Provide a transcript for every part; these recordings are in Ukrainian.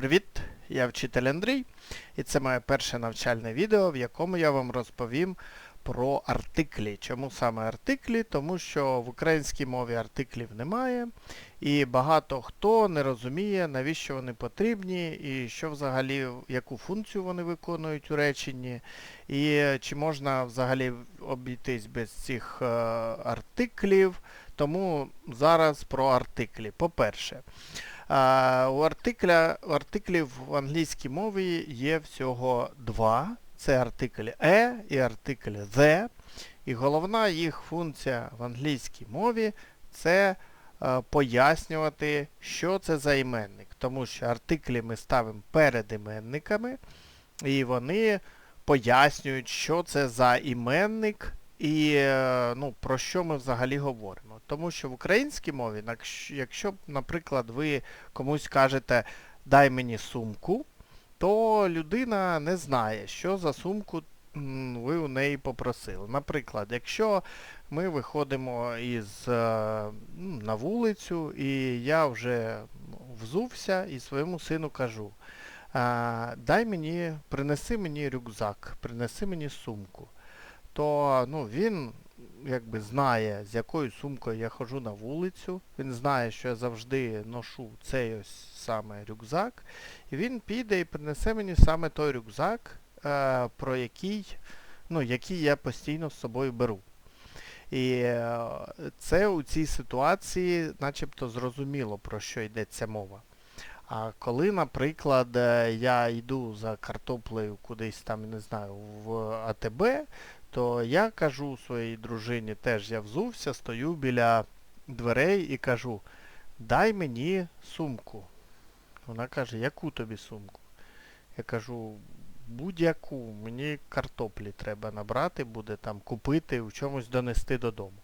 Привіт! Я вчитель Андрій, і це моє перше навчальне відео, в якому я вам розповім про артиклі. Чому саме артиклі? Тому що в українській мові артиклів немає, і багато хто не розуміє, навіщо вони потрібні, і що взагалі, яку функцію вони виконують у реченні, і чи можна взагалі обійтись без цих е, артиклів. Тому зараз про артиклі. По-перше, у, артикля, артиклів в англійській мові є всього два. Це артикль «е» і артикль «the». І головна їх функція в англійській мові це е, пояснювати, що це за іменник. Тому що артиклі ми ставимо перед іменниками, і вони пояснюють, що це за іменник і е, ну, про що ми взагалі говоримо. Тому що в українській мові, якщо- наприклад, ви комусь кажете дай мені сумку, то людина не знає, що за сумку ви у неї попросили. Наприклад, якщо ми виходимо із, е, ну, на вулицю, і я вже взувся і своєму сину кажу, дай мені, принеси мені рюкзак, принеси мені сумку, то ну, він якби знає, з якою сумкою я ходжу на вулицю. Він знає, що я завжди ношу цей ось саме рюкзак. І він піде і принесе мені саме той рюкзак, е, про який, ну, який я постійно з собою беру. І е, це у цій ситуації начебто зрозуміло, про що йдеться мова. А коли, наприклад, е, я йду за картоплею кудись там, не знаю, в АТБ, то я кажу своїй дружині, теж я взувся, стою біля дверей і кажу, дай мені сумку. Вона каже, яку тобі сумку? Я кажу, будь-яку, мені картоплі треба набрати, буде там купити, в чомусь донести додому.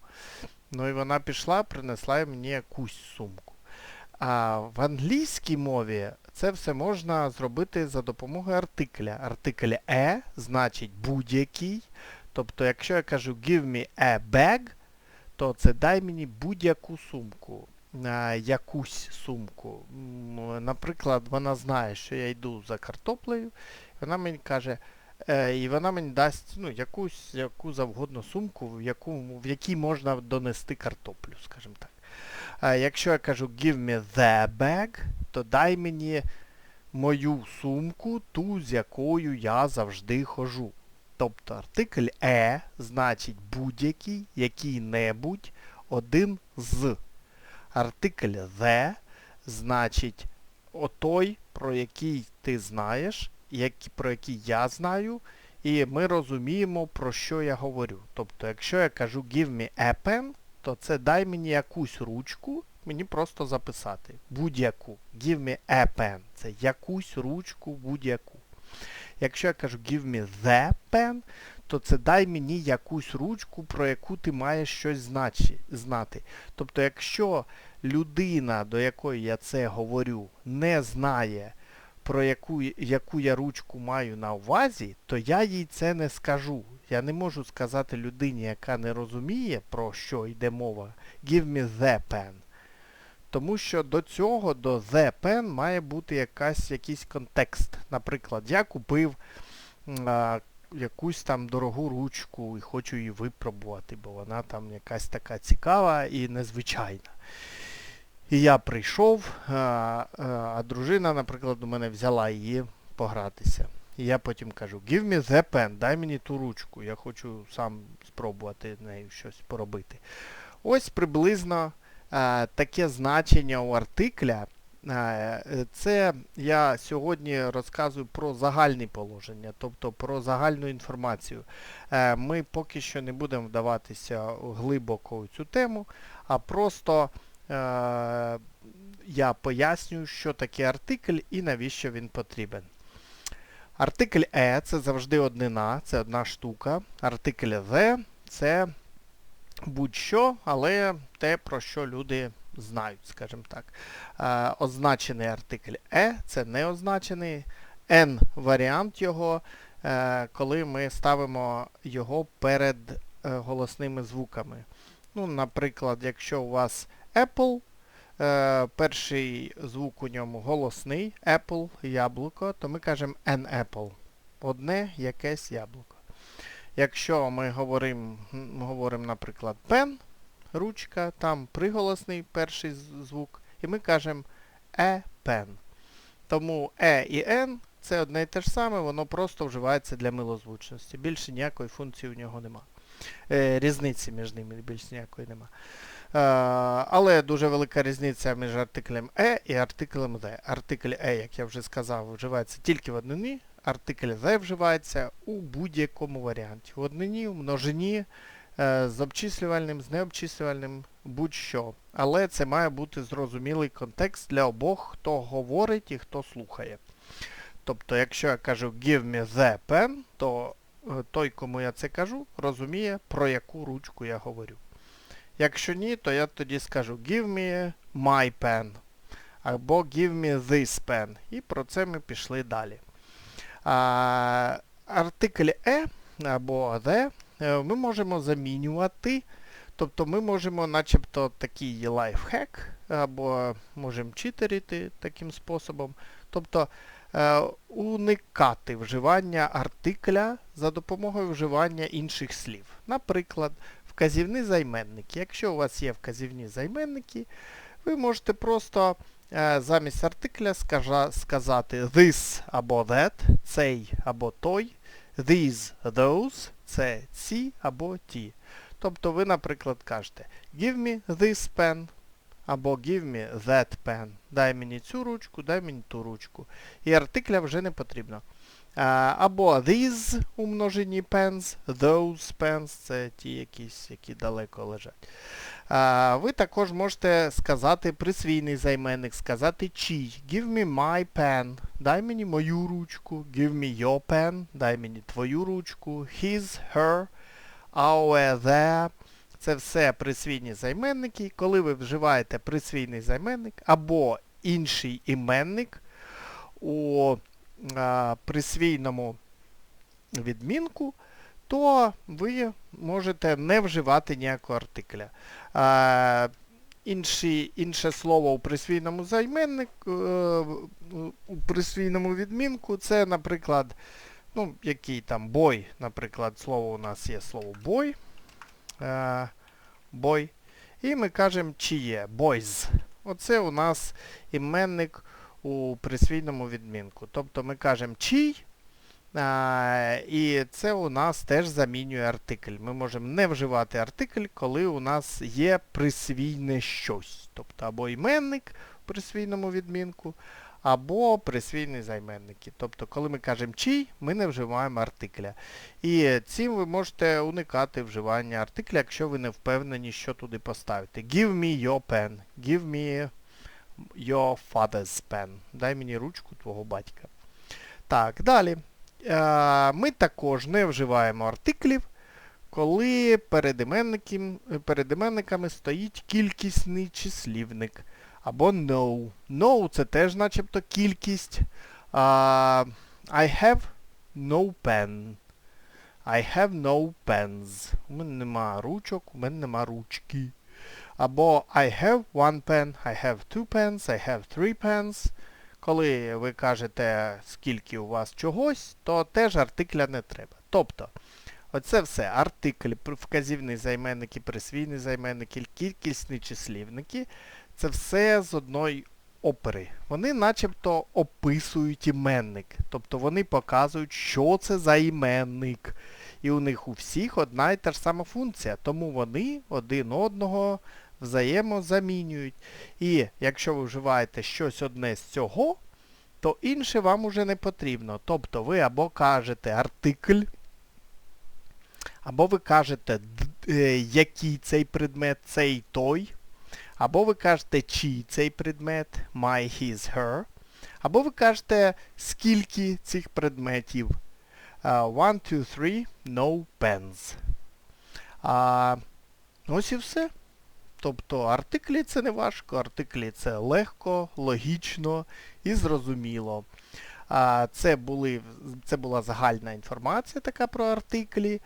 Ну і вона пішла, принесла мені якусь сумку. А в англійській мові це все можна зробити за допомогою артикля. Артикль е значить будь-який. Тобто, якщо я кажу give me a bag, то це дай мені будь-яку сумку. Якусь сумку. Наприклад, вона знає, що я йду за картоплею, вона мені каже, е, і вона мені дасть ну, якусь яку завгодно сумку, в, яку, в якій можна донести картоплю, скажімо так. Якщо я кажу give me the bag, то дай мені мою сумку, ту, з якою я завжди хожу. Тобто артикль е значить будь-який, який-небудь, один з. Артикль the значить отой, про який ти знаєш, які, про який я знаю, і ми розуміємо, про що я говорю. Тобто, якщо я кажу give me a pen, то це дай мені якусь ручку, мені просто записати. Будь-яку. Give me a pen. Це якусь ручку будь-яку. Якщо я кажу give me the pen, то це дай мені якусь ручку, про яку ти маєш щось значи, знати. Тобто, якщо людина, до якої я це говорю, не знає, про яку, яку я ручку маю на увазі, то я їй це не скажу. Я не можу сказати людині, яка не розуміє, про що йде мова, give me the pen. Тому що до цього, до the pen, має бути якась, якийсь контекст. Наприклад, я купив а, якусь там дорогу ручку і хочу її випробувати, бо вона там якась така цікава і незвичайна. І я прийшов, а, а, дружина, наприклад, у мене взяла її погратися. І я потім кажу, give me the pen, дай мені ту ручку, я хочу сам спробувати нею щось поробити. Ось приблизно таке значення у артикля. Це я сьогодні розказую про загальні положення, тобто про загальну інформацію. Е, Ми поки що не будемо вдаватися глибоко у цю тему, а просто е, я пояснюю, що таке артикль і навіщо він потрібен. Артикль е це завжди однина, це одна штука. Артикль the це будь-що, але те, про що люди знають, скажімо так. Е, означений артикль е це неозначений. N варіант його, е, коли ми ставимо його перед е, голосними звуками. Ну, наприклад, якщо у вас Apple, е, перший звук у ньому голосний, apple, яблуко, то ми кажемо an apple. Одне якесь яблуко. Якщо ми говоримо, м, говоримо наприклад, pen, ручка, там приголосний перший звук, і ми кажемо a pen. Тому e і n це одне і те ж саме, воно просто вживається для милозвучності. Більше ніякої функції у нього нема. Е, різниці між ними більш ніякої нема. Е, але дуже велика різниця між артиклем e і артиклем the. Артикль e, як я вже сказав, вживається тільки в однині, артикль the вживається у будь-якому варіанті. В однині, в множині, е, з обчислювальним, з необчислювальним, будь-що. Але це має бути зрозумілий контекст для обох, хто говорить і хто слухає. Тобто, якщо я кажу give me the pen, то е, той, кому я це кажу, розуміє, про яку ручку я говорю. Якщо ні, то я тоді скажу give me my pen або give me this pen. І про це ми пішли далі. Артикль e або the е, ми можемо замінювати. Тобто ми можемо начебто такий лайфхек, або можемо читерити таким способом. Тобто е, уникати вживання артикля за допомогою вживання інших слів. Наприклад, вказівні займенники. Якщо у вас є вказівні займенники, ви можете просто е, замість артикля сказати this або that, цей або той, these, those, це ці або ті. Тобто ви, наприклад, кажете give me this pen або give me that pen. Дай мені цю ручку, дай мені ту ручку. І артикля вже не потрібно. А, або these у множині pens, those pens, це ті якісь, які далеко лежать. Ви також можете сказати присвійний займенник, сказати чий. Give me my pen. Дай мені мою ручку. Give me your pen. Дай мені твою ручку. His, her, our, their. Це все присвійні займенники. Коли ви вживаєте присвійний займенник або інший іменник у присвійному відмінку, то ви можете не вживати ніякого артикля. Інші, інше слово у присвійному займеннику, е, у присвійному відмінку це, наприклад, ну, який там бой, наприклад, слово у нас є слово бой. Е, бой. І ми кажемо чиє. Boys. Оце у нас іменник у присвійному відмінку. Тобто ми кажемо чий, а, і це у нас теж замінює артикль. Ми можемо не вживати артикль, коли у нас є присвійне щось. Тобто або іменник у присвійному відмінку, або присвійні займенники. Тобто, коли ми кажемо чий, ми не вживаємо артикля. І цим ви можете уникати вживання артикля, якщо ви не впевнені, що туди поставити. Give me your pen. Give me your father's pen. Дай мені ручку твого батька. Так, далі. Е, Ми також не вживаємо артиклів, коли перед, іменниками стоїть кількісний числівник. Або no. No це теж начебто кількість. Uh, I have no pen. I have no pens. У мене нема ручок, у мене нема ручки. Або I have one pen, I have two pens, I have three pens. Коли ви кажете, скільки у вас чогось, то теж артикля не треба. Тобто, оце все артикль, вказівні займенники, присвійні займенники, кількісні числівники. Це все з одної опери. Вони начебто описують іменник. Тобто вони показують, що це за іменник. І у них у всіх одна і та ж сама функція. Тому вони один одного взаємозамінюють. І якщо ви вживаєте щось одне з цього, то інше вам уже не потрібно. Тобто ви або кажете артикль, або ви кажете, який цей предмет, цей той. Або ви кажете, чий цей предмет, my, his, her. Або ви кажете, скільки цих предметів. Uh, one, two, three, no pens. Uh, ось і все. Тобто артиклі це не важко, артиклі це легко, логічно і зрозуміло. Це, були, це була загальна інформація така про артиклі.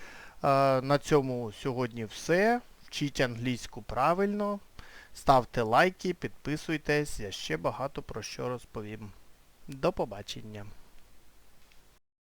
На цьому сьогодні все. Вчіть англійську правильно. Ставте лайки, підписуйтесь, я ще багато про що розповім. До побачення.